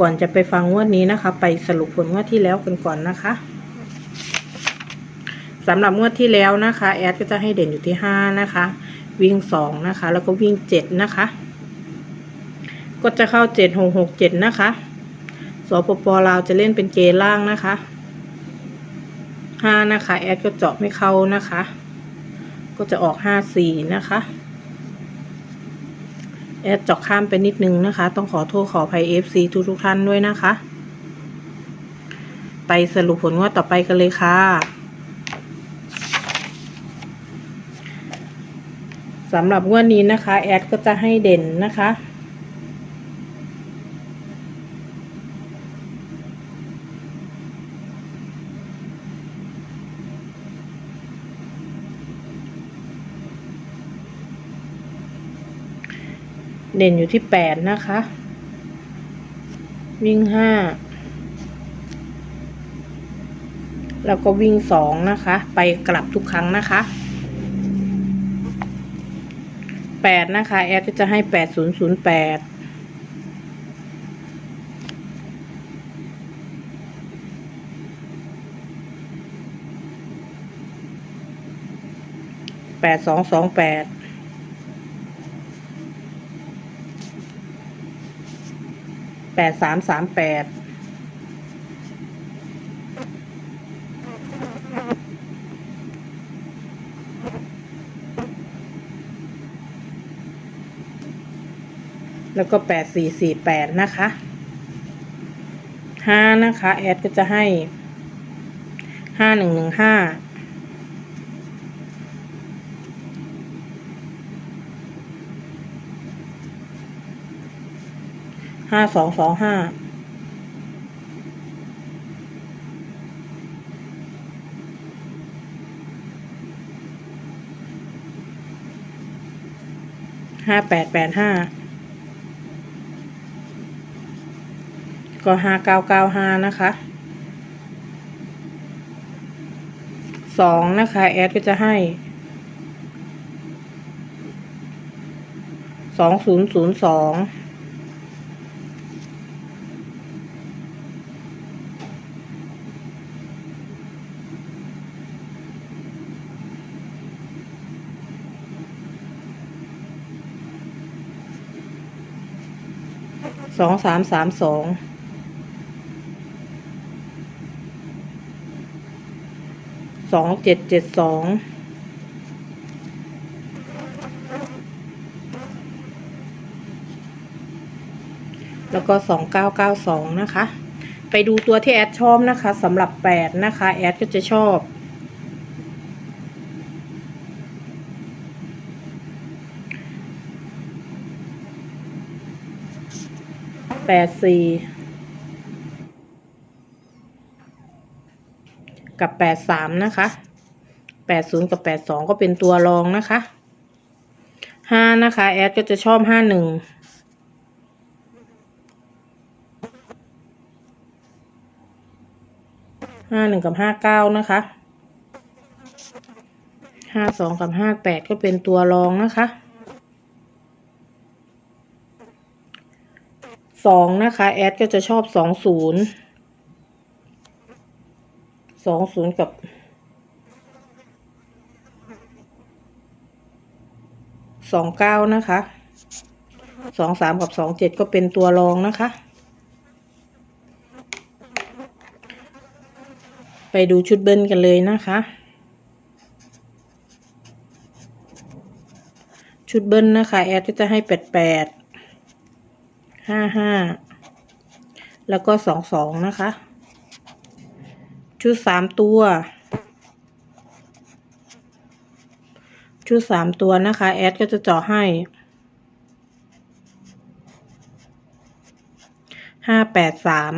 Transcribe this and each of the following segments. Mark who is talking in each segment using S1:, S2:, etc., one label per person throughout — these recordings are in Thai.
S1: ก่อนจะไปฟังงวดนี้นะคะ ไปสรุปผลงวดที่แล้วกันก่อนนะคะสำหรับงวดที่แล้วนะคะ แอดก็จะให้เด่นอยู่ที่ห้านะคะ วิ่งสองนะคะ แล้วก็วิ่งเจ็ดนะคะ ก็จะเข้าเจ็ดหกหกเจ็ดนะคะสปปลาวจะเล่นเป็นเกล่างนะคะห้านะคะ แอดก็เจาะไม่เข้านะคะ ก็จะออกห้าสี่นะคะ แอดจอกข้ามไปนิดนึงนะคะ ต้องขอโทษขออภัย FC ทุกทุกท่านด้วยนะคะ ไปสรุปผลว่าต่อไปกันเลยค่ะสำหรับงวดนี้นะคะ แอดก็จะให้เด่นนะคะ ด่นอยู่ที่แปดนะคะ วิ่งห้าแล้วก็วิ่งสองนะคะ ไปกลับทุกครั้งนะคะแปดนะคะ แอดก็จะให้แปดศูนย์ศูนย์แปดแปดสองสองแปด แปดสามสามแปดแล้วก็แปดสี่สี่แปดนะคะห้านะคะ แอดก็จะให้ห้าหนึ่งหนึ่งห้า ห้าสองสองห้าห้าแปดแปดห้าก็ห้าเก้าเก้าห้านะคะสองนะคะแอดก็จะให้สองศูนย์ศูนย์สอง สองสามสามสองสองเจ็ดเจ็ดสองแล้วก็สองเก้าเก้าสองนะคะ ไปดูตัวที่แอดชอบนะคะสำหรับแปดนะคะ แอดก็จะชอบ แปดสี่กับแปดสามนะคะแปดศูนย์กับแปดสองก็เป็นตัวรองนะคะห้านะคะ แอดก็จะชอบห้าหนึ่งห้าหนึ่งกับห้าเก้านะคะห้าสองกับห้าแปดก็เป็นตัวรองนะคะ สองนะคะ แอดก็จะชอบสองศูนย์สองศูนย์กับสองเก้านะคะสองสามกับสองเจ็ดก็เป็นตัวรองนะคะ ไปดูชุดเบิ้ลกันเลยนะคะ ชุดเบิ้ลนะคะ แอดก็จะให้แปดแปด ห้าห้าแล้วก็สองสองนะคะ ชุดสามตัว ชุดสามตัวนะคะ แอดก็จะเจาะให้ห้าแปดสาม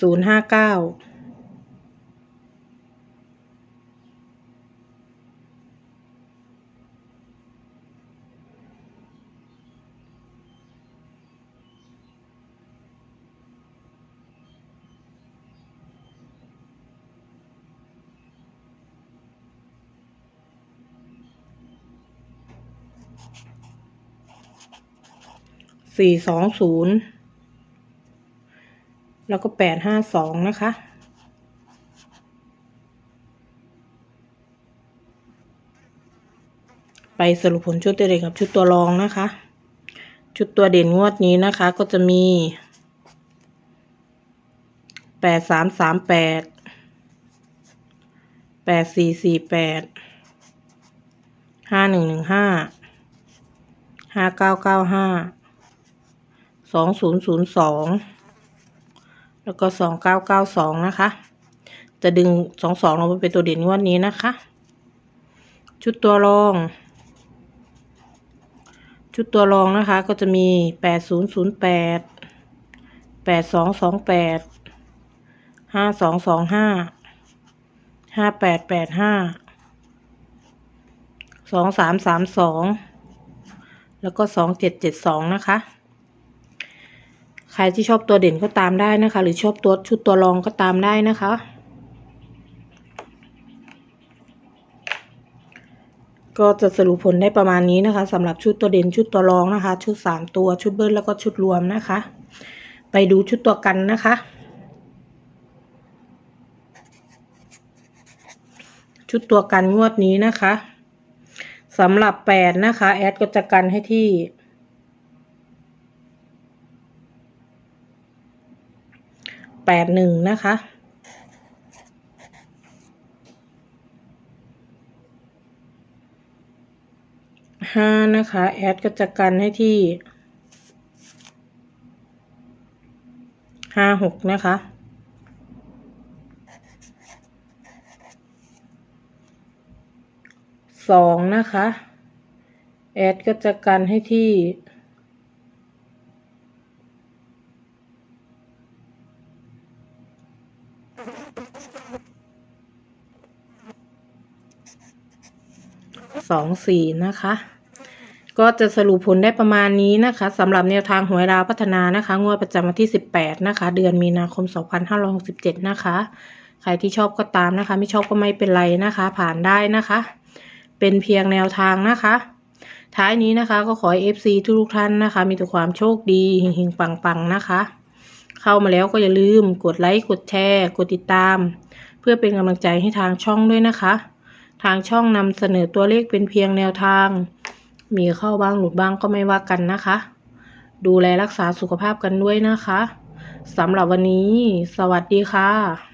S1: ศูนย์ห้าเก้าสี่สองศูนย์ แล้วก็แปดห้าสองนะคะ ไปสรุปผลชุดตัวเด่นกับชุดตัวรองนะคะ ชุดตัวเด่นงวดนี้นะคะ ก็จะมีแปดสามสามแปดแปดสี่สี่แปดห้าหนึ่งหนึ่งห้าห้าเก้าเก้าห้าสองศูนย์ศูนย์สอง แล้วก็สองเก้าเก้าสองนะคะ จะดึงสองสองลงไปเป็นตัวเด่นงวดนี้นะคะ ชุดตัวรอง ชุดตัวรองนะคะ ก็จะมีแปดศูนย์ศูนย์แปดแปดสองสองแปดห้าสองสองห้าห้าแปดแปดห้าสองสามสามสองแล้วก็สองเจ็ดเจ็ดสองนะคะ ใครที่ชอบตัวเด่นก็ตามได้นะคะ หรือชอบตัวชุดตัวรองก็ตามได้นะคะ ก็จะสรุปผลได้ประมาณนี้นะคะสำหรับชุดตัวเด่นชุดตัวรองนะคะ ชุดสามตัวชุดเบิ้ลแล้วก็ชุดรวมนะคะ ไปดูชุดตัวกันนะคะ ชุดตัวกันงวดนี้นะคะสำหรับแปดนะคะ แอดก็จะกันให้ที่ แปดหนึ่งนะคะ ห้านะคะ แอดก็จะกันให้ที่ห้าหกนะคะ สองนะคะ แอดก็จะกันให้ที่ สองสี่นะคะ ก็จะสรุปผลได้ประมาณนี้นะคะสำหรับแนวทางหวยราวพัฒนานะคะ งวดประจำวันที่ 18 นะคะ เดือนมีนาคม 2567 นะคะ ใครที่ชอบก็ตามนะคะ ไม่ชอบก็ไม่เป็นไรนะคะ ผ่านได้นะคะ เป็นเพียงแนวทางนะคะ ท้ายนี้นะคะก็ขอให้ FC ทุกท่านนะคะ มีแต่ความโชคดีเฮงๆปังๆนะคะ เข้ามาแล้วก็อย่าลืมกดไลค์ กดแชร์ กดติดตาม เพื่อเป็นกำลังใจให้ทางช่องด้วยนะคะ ทางช่องนำเสนอตัวเลขเป็นเพียงแนวทาง มีเข้าบ้างหลุดบ้างก็ไม่ว่ากันนะคะ ดูแลรักษาสุขภาพกันด้วยนะคะสำหรับวันนี้ สวัสดีค่ะ